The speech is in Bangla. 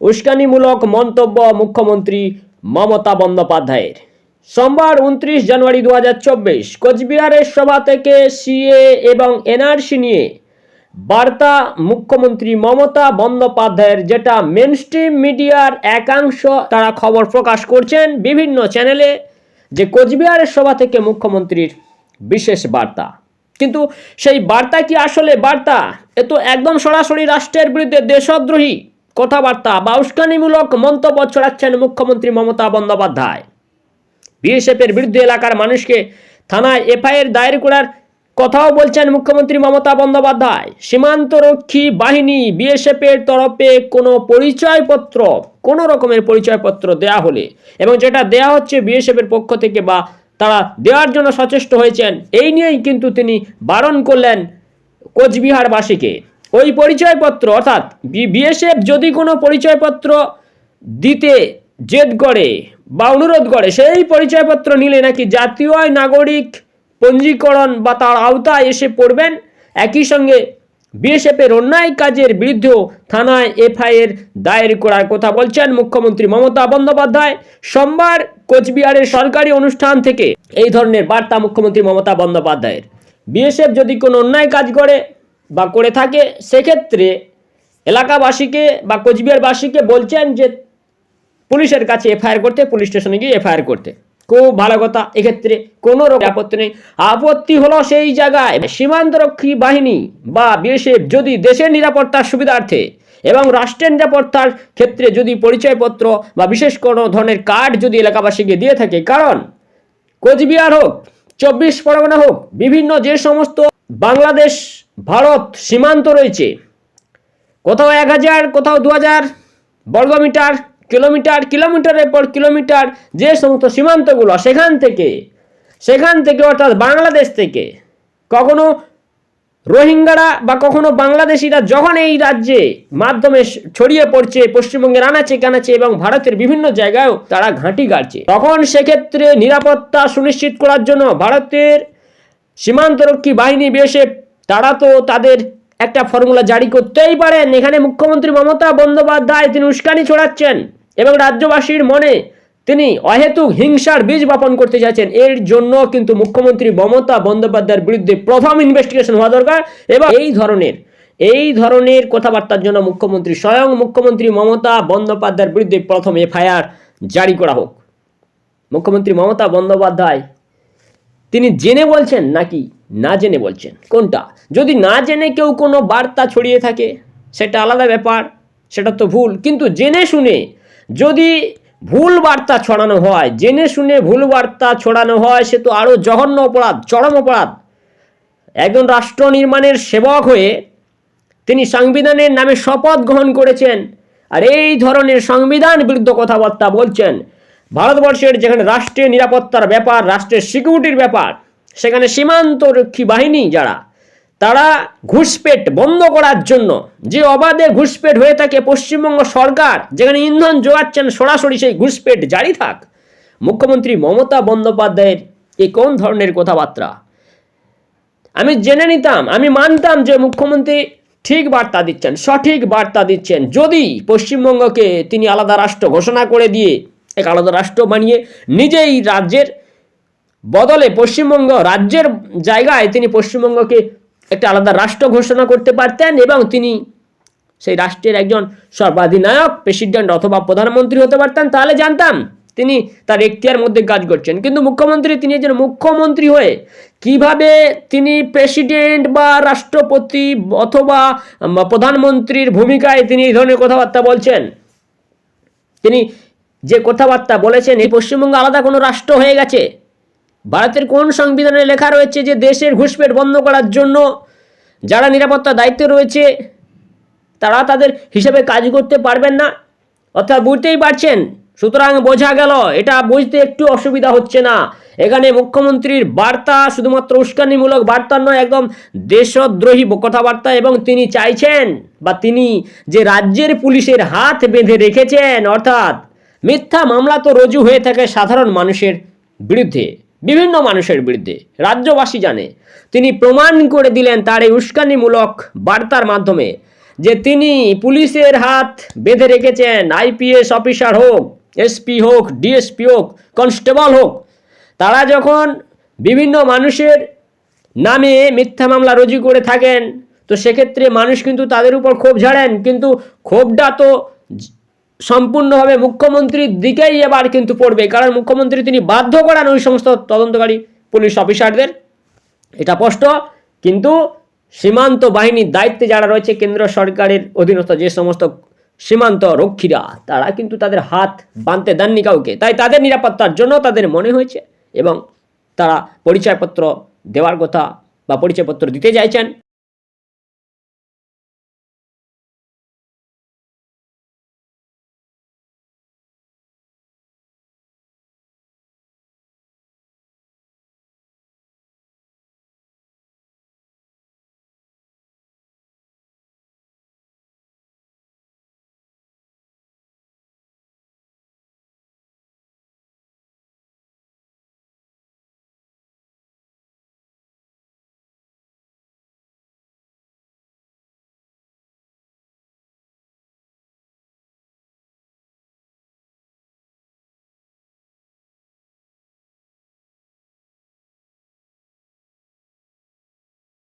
উস্কানিমূলক মন্তব্য মুখ্যমন্ত্রী মমতা বন্দ্যোপাধ্যায়ের। সোমবার উনত্রিশ জানুয়ারি দু হাজার চব্বিশ কোচবিহারের সভা থেকে সিএ এবং এনআরসি নিয়ে বার্তা মুখ্যমন্ত্রী মমতা বন্দ্যোপাধ্যায়ের যেটা মেনস্ট্রিম মিডিয়ার একাংশ, তারা খবর প্রকাশ করছেন বিভিন্ন চ্যানেলে যে কোচবিহারের সভা থেকে মুখ্যমন্ত্রীর বিশেষ বার্তা। কিন্তু সেই বার্তা কি আসলে বার্তা? এ তো একদম সরাসরি রাষ্ট্রের বিরুদ্ধে দেশদ্রোহী। কথাবার্তা বা উস্কানিমূলক মন্তব্য ছড়াচ্ছেন মুখ্যমন্ত্রী মমতা বন্দ্যোপাধ্যায়। বিএসএফের বিরুদ্ধে এলাকার মানুষকে থানায় এফআইআর দায়ের করার কথাও বলছেন মুখ্যমন্ত্রী মমতা বন্দ্যোপাধ্যায়। সীমান্তরক্ষী বাহিনী বিএসএফের তরফে কোনো পরিচয়পত্র, কোনো রকমের পরিচয়পত্র দেয়া হলে এবং যেটা দেয়া হচ্ছে বিএসএফের পক্ষ থেকে বা তারা দেওয়ার জন্য সচেষ্ট হয়েছেন, এই নিয়েই কিন্তু তিনি বারণ করলেন কোচবিহারবাসীকে। ওই পরিচয়পত্র, অর্থাৎ বিএসএফ যদি কোনো পরিচয়পত্র দিতে জেদ করে বা অনুরোধ করে, সেই পরিচয়পত্র নিলে নাকি জাতীয় নাগরিক পঞ্জীকরণ বা তার আওতায় এসে পড়বেন। একই সঙ্গে বিএসএফের অন্যায় কাজের বিরুদ্ধেও থানায় এফআইআর দায়ের করার কথা বলছেন মুখ্যমন্ত্রী মমতা বন্দ্যোপাধ্যায়। সোমবার কোচবিহারের সরকারি অনুষ্ঠান থেকে এই ধরনের বার্তা মুখ্যমন্ত্রী মমতা বন্দ্যোপাধ্যায়ের। বিএসএফ যদি কোনো অন্যায় কাজ করে বা করে থাকে, সেক্ষেত্রে এলাকাবাসীকে বা কোচবিহারবাসীকে বলছেন যে পুলিশের কাছে এফআইআর করতে, পুলিশ স্টেশনে গিয়ে এফআইআর করতে। খুব ভালো কথা। এক্ষেত্রে কোনো রকম আপত্তি নেই। আপত্তি হলো সেই জায়গায় সীমান্তরক্ষী বাহিনী বা বিএসএফ যদি দেশের নিরাপত্তার সুবিধার্থে এবং রাষ্ট্রের নিরাপত্তার ক্ষেত্রে যদি পরিচয়পত্র বা বিশেষ কোনো ধরনের কার্ড যদি এলাকাবাসীকে দিয়ে থাকে, কারণ কোচবিহার হোক, চব্বিশ পরগনা হোক, বিভিন্ন যে সমস্ত বাংলাদেশ, ভারত সীমান্ত রয়েছে। কোথাও এক হাজার, কোথাও দু হাজার বর্গমিটার, কিলোমিটার, কিলোমিটারের পর কিলোমিটার যে সমস্ত সীমান্তগুলো সেখান থেকে সেখান থেকে অর্থাৎ বাংলাদেশ থেকে কখনো রোহিঙ্গারা বা কখনো বাংলাদেশিরা যখন এই রাজ্যে মাধ্যমে ছড়িয়ে পড়ছে, পশ্চিমবঙ্গের আনাচে কানাচে এবং ভারতের বিভিন্ন জায়গায়ও তারা ঘাঁটি গাড়ছে, তখন সেক্ষেত্রে নিরাপত্তা সুনিশ্চিত করার জন্য ভারতের সীমান্তরক্ষী বাহিনী বেশে তারা তো তাদের একটা ফর্মুলা জারি করতেই পারেন। এখানে মুখ্যমন্ত্রী মমতা বন্দ্যোপাধ্যায় তিনি উস্কানি ছড়াচ্ছেন এবং রাজ্যবাসীর মনে তিনি অহেতুক হিংসার বীজ বপন করতে চাইছেন। এর জন্য কিন্তু মুখ্যমন্ত্রী মমতা বন্দ্যোপাধ্যায়ের বিরুদ্ধে প্রথম ইনভেস্টিগেশন হওয়া দরকার এবং এই ধরনের এই ধরনের কথাবার্তার জন্য মুখ্যমন্ত্রী স্বয়ং মুখ্যমন্ত্রী মমতা বন্দ্যোপাধ্যায়ের বিরুদ্ধে প্রথম এফআইআর জারি করা হোক। মুখ্যমন্ত্রী মমতা বন্দ্যোপাধ্যায় তিনি জেনে বলছেন নাকি না জেনে বলছেন? কোনটা? যদি না জেনে কেউ কোনো বার্তা ছড়িয়ে থাকে, সেটা আলাদা ব্যাপার, সেটা তো ভুল। কিন্তু জেনে শুনে যদি ভুল বার্তা ছড়ানো হয়, জেনে শুনে ভুল বার্তা ছড়ানো হয়, সে তো আরও জঘন্য অপরাধ, চরম অপরাধ। একজন রাষ্ট্র নির্মাণের সেবক হয়ে তিনি সংবিধানের নামে শপথ গ্রহণ করেছেন, আর এই ধরনের সংবিধান বিরুদ্ধ কথাবার্তা বলছেন। ভারতবর্ষের যেখানে রাষ্ট্রীয় নিরাপত্তার ব্যাপার রাষ্ট্রের সিকিউরিটির ব্যাপার, সেখানে সীমান্তরক্ষী বাহিনী যারা, তারা ঘুষপেট বন্ধ করার জন্য, যে অবাধে ঘুষপেট হয়ে থাকে পশ্চিমবঙ্গ সরকার, যেখানে ইন্ধন জোগাচ্ছেন সরাসরি সেই ঘুষপেট জারি থাক। মুখ্যমন্ত্রী মমতা বন্দ্যোপাধ্যায়ের এই কোন ধরনের কথাবার্তা? আমি জেনে নিতাম, আমি মানতাম যে মুখ্যমন্ত্রী ঠিক বার্তা দিচ্ছেন, সঠিক বার্তা দিচ্ছেন, যদি পশ্চিমবঙ্গকে তিনি আলাদা রাষ্ট্র ঘোষণা করে দিয়ে এক আলাদা রাষ্ট্র বানিয়ে নিজেই রাজ্যের বদলে পশ্চিমবঙ্গ রাজ্যের জায়গায় তিনি পশ্চিমবঙ্গকে একটা আলাদা রাষ্ট্র ঘোষণা করতে পারতেন এবং তিনি সেই রাষ্ট্রের একজন সর্বাধিনায়ক প্রেসিডেন্ট অথবা প্রধানমন্ত্রী হতে পারতেন। তাহলে জানতাম তিনি তার এখতিয়ার মধ্যে কাজ করছেন। কিন্তু মুখ্যমন্ত্রী তিনি একজন মুখ্যমন্ত্রী হয়ে কীভাবে তিনি প্রেসিডেন্ট বা রাষ্ট্রপতি অথবা প্রধানমন্ত্রীর ভূমিকায় তিনি এই ধরনের কথাবার্তা বলছেন? তিনি যে কথাবার্তা বলেছেন, এই পশ্চিমবঙ্গ আলাদা কোনো রাষ্ট্র হয়ে গেছে। ভারতের কোন সংবিধানে লেখা রয়েছে যে দেশের ঘুষপেট বন্ধ করার জন্য যারা নিরাপত্তা দায়িত্বে রয়েছে, তারা তাদের হিসেবে কাজ করতে পারবেন না। অর্থাৎ বুঝতেই পারছেন? সুতরাং বোঝা গেল, এটা বুঝতে একটু অসুবিধা হচ্ছে না। এখানে মুখ্যমন্ত্রীর বার্তা শুধুমাত্র উস্কানিমূলক বার্তা নয়, একদম দেশদ্রোহী কথাবার্তা এবং তিনি চাইছেন বা তিনি যে রাজ্যের পুলিশের হাত বেঁধে রেখেছেন, অর্থাৎ মিথ্যা মামলা তো রজু হয়ে থাকে সাধারণ মানুষের বিরুদ্ধে, বিভিন্ন মানুষের বিরুদ্ধে। রাজ্যবাসী জানে, তিনি প্রমাণ করে দিলেন তার এই উস্কানিমূলক বার্তার মাধ্যমে যে তিনি পুলিশের হাত বেঁধে রেখেছেন, আইপিএস অফিসার হোক, এসপি হোক, ডিএসপি হোক, কনস্টেবল হোক। তারা যখন বিভিন্ন মানুষের নামে মিথ্যা মামলা রুজু করে থাকেন, তো সেক্ষেত্রে মানুষ কিন্তু তাদের উপর ক্ষোভ ঝাড়েন। কিন্তু ক্ষোভটা তো সম্পূর্ণভাবে মুখ্যমন্ত্রীর দিকেই এবার কিন্তু পড়বে, কারণ মুখ্যমন্ত্রী তিনি বাধ্য করান ওই সমস্ত তদন্তকারী পুলিশ অফিসারদের। এটা স্পষ্ট, কিন্তু সীমান্ত বাহিনীর দায়িত্বে যারা রয়েছে কেন্দ্র সরকারের অধীনস্থ যে সমস্ত সীমান্ত রক্ষীরা, তারা কিন্তু তাদের হাত বাঁধতে দেননি কাউকে। তাই তাদের নিরাপত্তার জন্য তাদের মনে হয়েছে এবং তারা পরিচয়পত্র দেওয়ার কথা বা পরিচয়পত্র দিতে চাইছেন।